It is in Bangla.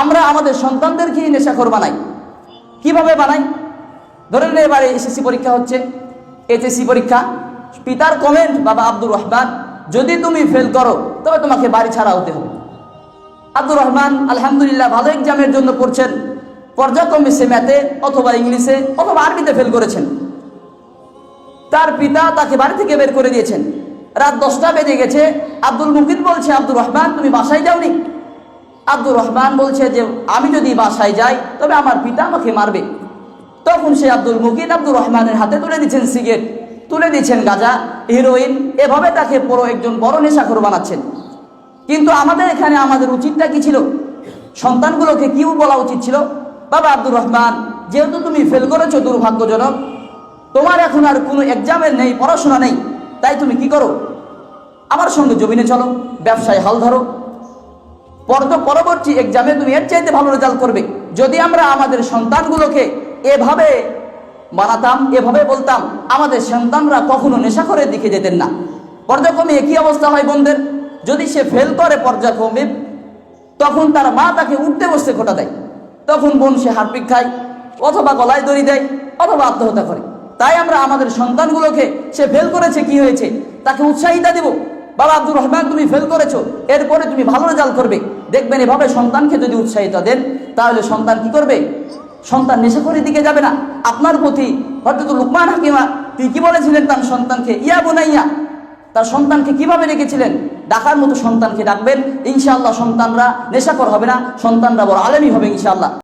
আমরা আমাদের সন্তানদেরকেই নেশাখোর বানাই। কীভাবে বানাই? ধরে নিন এবারে এসএসসি পরীক্ষা হচ্ছে, এইচএসসি পরীক্ষা। পিতার কমেন্ট বাবা আব্দুর রহমান, যদি তুমি ফেল করো, তবে তোমাকে বাড়ি ছাড়া হতে হবে। আব্দুর রহমান, আলহামদুলিল্লাহ, ভালো এক্সামের জন্য পড়ছেন। পর্যায়ক্রমে সে ম্যাথে অথবা ইংলিশে অথবা আরবিতে ফেল করেছেন। তার পিতা তাকে বাড়ি থেকে বের করে দিয়েছেন। রাত দশটা বেজে গেছে। আব্দুল মুকিদ বলছে, আব্দুর রহমান, তুমি বাসায় যাওনি? আব্দুর রহমান বলছে যে, আমি যদি বাসায় যাই, তবে আমার পিতা আমাকে মারবে। তখন সে আব্দুল মুকিদ আব্দুর রহমানের হাতে তুলে দিচ্ছেন সিগারেট, তুলে দিচ্ছেন গাঁজা হিরোইন এভাবে তাকে পুরো একজন বড় নেশাখোর বানাচ্ছেন। কিন্তু আমাদের এখানে আমাদের উচিতটা কি ছিল? সন্তানগুলোকে কি বলা উচিত ছিল? বাবা আব্দুর রহমান, যেহেতু তুমি ফেল করেছ দুর্ভাগ্যজনক, তোমার এখন আর কোনো এক্সামের নেই, পড়াশোনা নেই, তাই তুমি কি করো? আমার সঙ্গে জমিনে চলো, ব্যবসায় হাল ধরো পরত পরবর্তী এক্সামে তুমি এর চাইতে ভালো রেজাল্ট করবে। যদি আমরা আমাদের সন্তানগুলোকে এভাবে বানাতাম এভাবে বলতাম, আমাদের সন্তানরা কখনো নেশাখরের দিকে যেতেন না। পর্যায়ক্রমে একই অবস্থা হয় বোনদের। যদি সে ফেল করে পর্যায়ক্রমে, তখন তার মা তাকে উঠতে বসতে খোটা দেয়। তখন বোন সে হারপিক খায়, অথবা গলায় দড়ি দেয়, অথবা আত্মহত্যা করে। তাই আমরা আমাদের সন্তানগুলোকে, সে ফেল করেছে, কি হয়েছে, তাকে উৎসাহিতা দেব। বাবা আব্দুর রহমান, তুমি ফেল করেছ। এরপরে তুমি ভালো রেজাল্ট করবে। দেখবেন এভাবে সন্তানকে যদি উৎসাহিত দেন, তাহলে সন্তান কি করবে? সন্তান নেশাখরের দিকে যাবে না। আপনার প্রতি হয়তো লুকমান হাকিমা, তিনি কি বলেছিলেন তার সন্তানকে? ইয়া বোনাইয়া, তার সন্তানকে কীভাবে রেখেছিলেন? ডাকার মতো সন্তানকে ডাকবেন। ইনশাআল্লাহ সন্তানরা নেশাকর হবে না, সন্তানরা বড় আলেমই হবে ইনশাআল্লাহ।